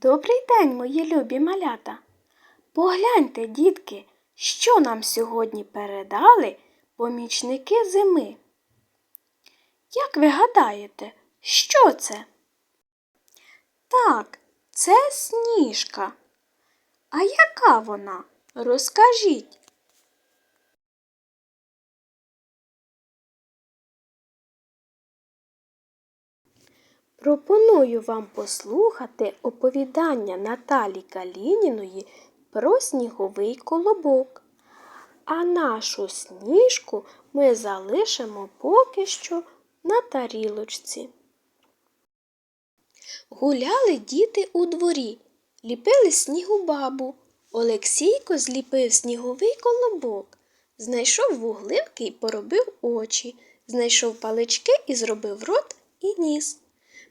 Добрий день, мої любі малята. Погляньте, дітки, що нам сьогодні передали помічники зими. Як ви гадаєте, що це? Так, це сніжка. А яка вона? Розкажіть. Пропоную вам послухати оповідання Наталі Калініної про сніговий колобок. А нашу сніжку ми залишимо поки що на тарілочці. Гуляли діти у дворі, ліпили снігу бабу. Олексійко зліпив сніговий колобок, знайшов вуглинки і поробив очі, знайшов палички і зробив рот і ніс.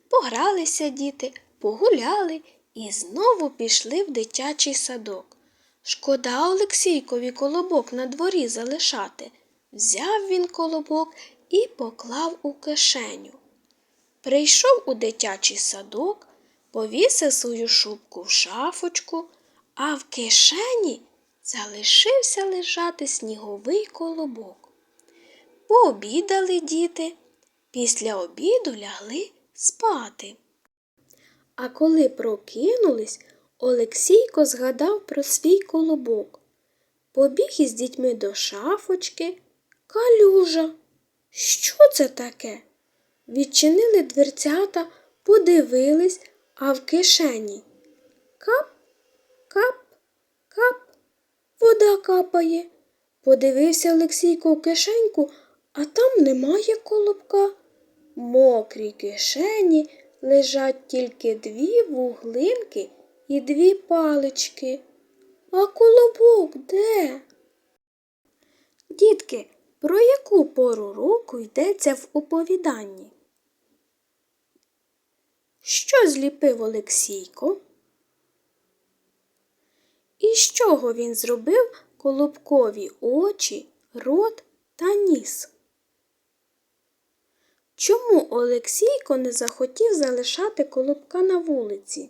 Погралися діти, погуляли і знову пішли в дитячий садок. Шкода Олексійкові колобок на дворі залишати. Взяв він колобок і поклав у кишеню. Прийшов у дитячий садок, повісив свою шубку в шафочку, а в кишені залишився лежати сніговий колобок. Пообідали діти, після обіду лягли спати. А коли прокинулись, Олексійко згадав про свій колобок. Побіг із дітьми до шафочки. Калюжа. Що це таке? Відчинили дверцята, подивились, а в кишені. Кап, кап, кап, вода капає. Подивився Олексійко в кишеньку, а там немає колобка. Мокрій кишені лежать тільки дві вуглинки і дві палички. А колобок де? Дітки, про яку пору року йдеться в оповіданні? Що зліпив Олексійко? І з чого він зробив колобкові очі, рот та ніс? Чому Олексійко не захотів залишати колобка на вулиці?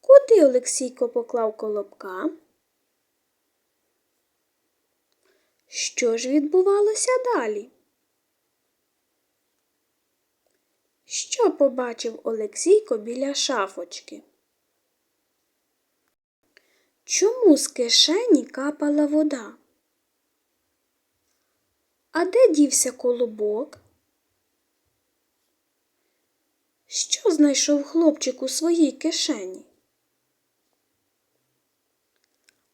Куди Олексійко поклав колобка? Що ж відбувалося далі? Що побачив Олексійко біля шафочки? Чому з кишені капала вода? А де дівся колобок? Що знайшов хлопчик у своїй кишені?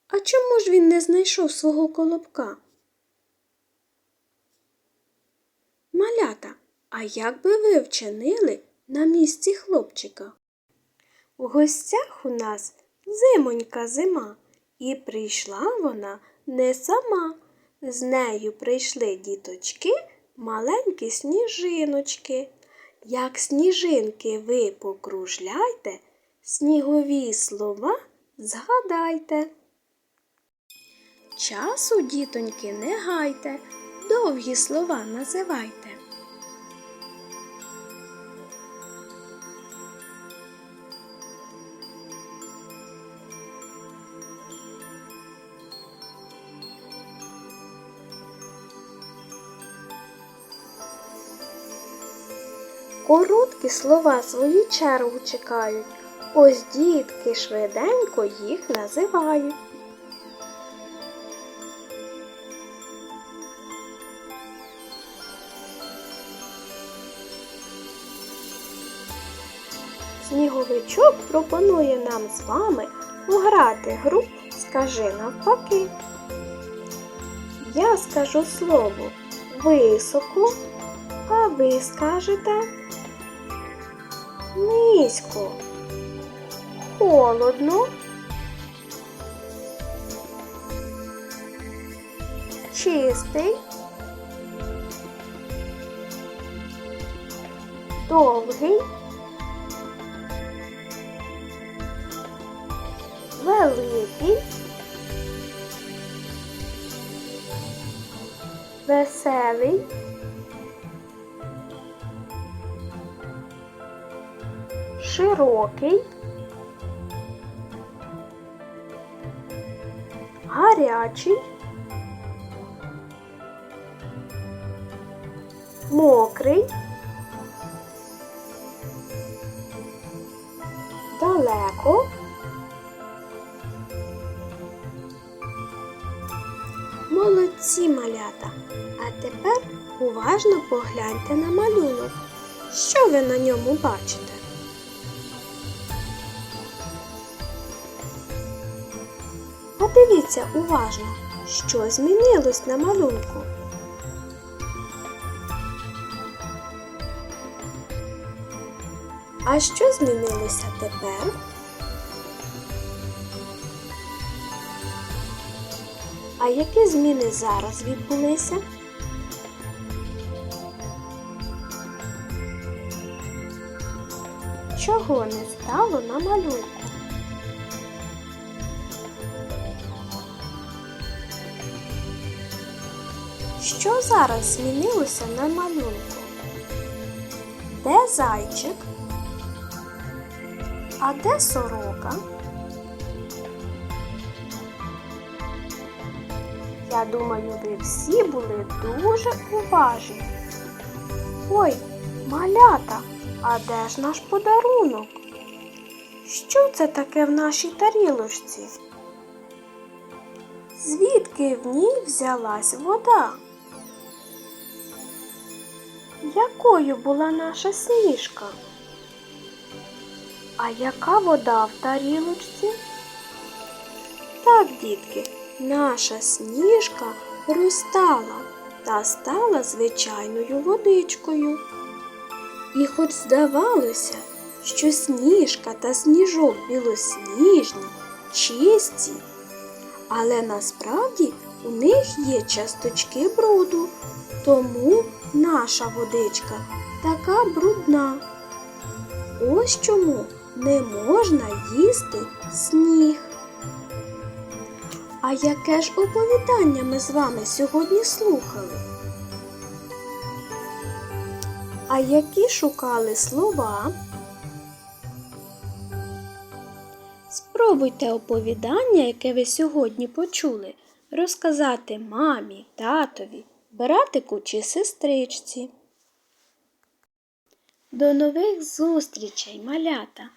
А чому ж він не знайшов свого колобка? Малята, а як би ви вчинили на місці хлопчика? В гостях у нас зимонька зима, і прийшла вона не сама. З нею прийшли діточки, маленькі сніжиночки. Як сніжинки ви покружляйте, снігові слова згадайте. Часу, дітоньки, не гайте, довгі слова називайте. Короткі слова свою чергу чекають. Ось дітки швиденько їх називають. Сніговичок пропонує нам з вами пограти гру Скажи навпаки. Я скажу слово високо, а ви скажете? Низько, холодно, чистий, довгий, великий, веселий. Широкий, гарячий, мокрий, далеко, Молодці малята. А тепер уважно погляньте на малюнок. Що ви на ньому бачите? Подивіться уважно, що змінилось на малюнку. А що змінилося тепер? А які зміни зараз відбулися? Чого не стало на малюнку? Що зараз змінилося на малюнку? Де зайчик? А де сорока? Я думаю, ви всі були дуже уважні. Ой, малята, а де ж наш подарунок? Що це таке в нашій тарілочці? Звідки в ній взялась вода? Якою була наша сніжка? А яка вода в тарілочці? Так, дітки, наша сніжка розтала та стала звичайною водичкою. І хоч здавалося, що сніжка та сніжок білосніжні, чисті, але насправді у них є часточки бруду, тому наша водичка така брудна. Ось чому не можна їсти сніг. А яке ж оповідання ми з вами сьогодні слухали? А які шукали слова? Спробуйте оповідання, яке ви сьогодні почули, розказати мамі, татові, братику чи сестричці. До нових зустрічей, малята!